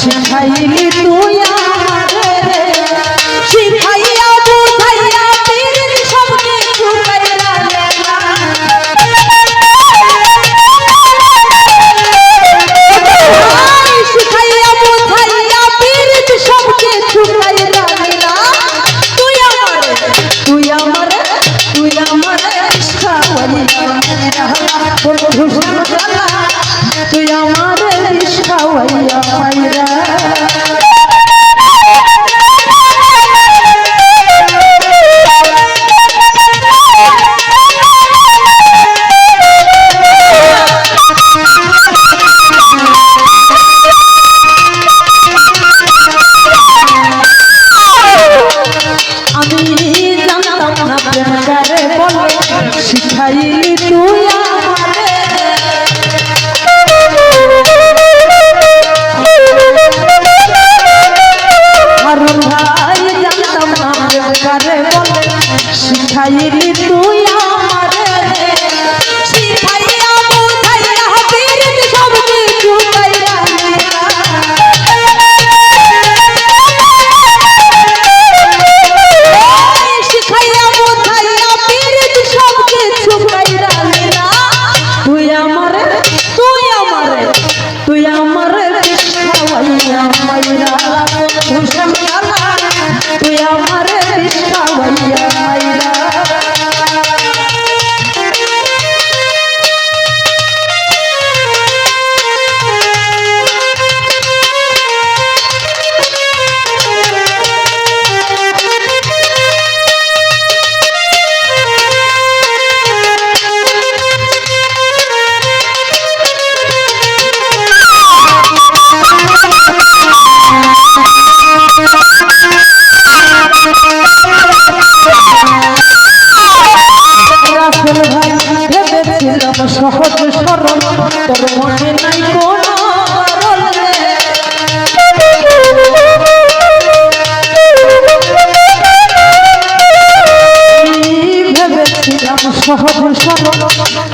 শিখাইলি তুই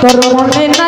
Por morena.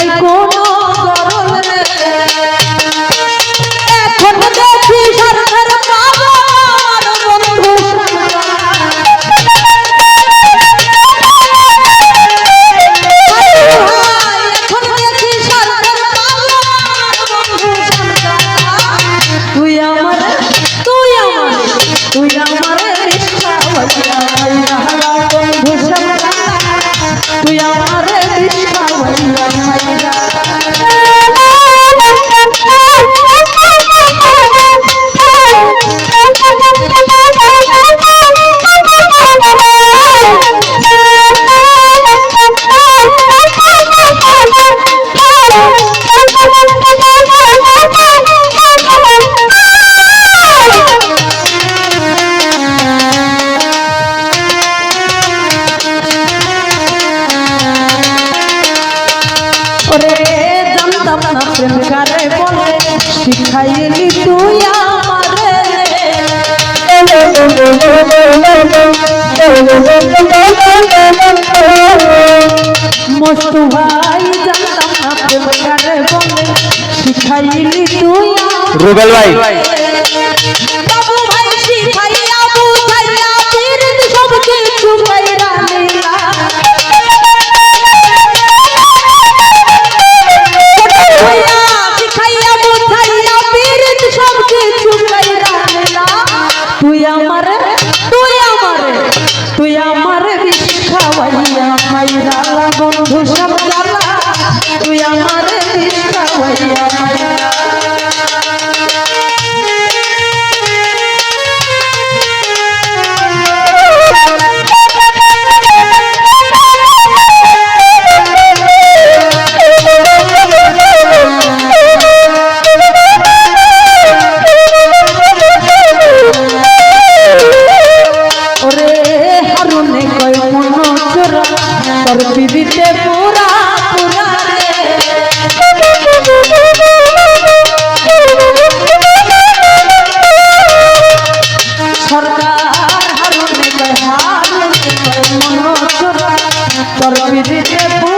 জানতাম না প্রেম কারে রুবেল ভাই রবি দিতে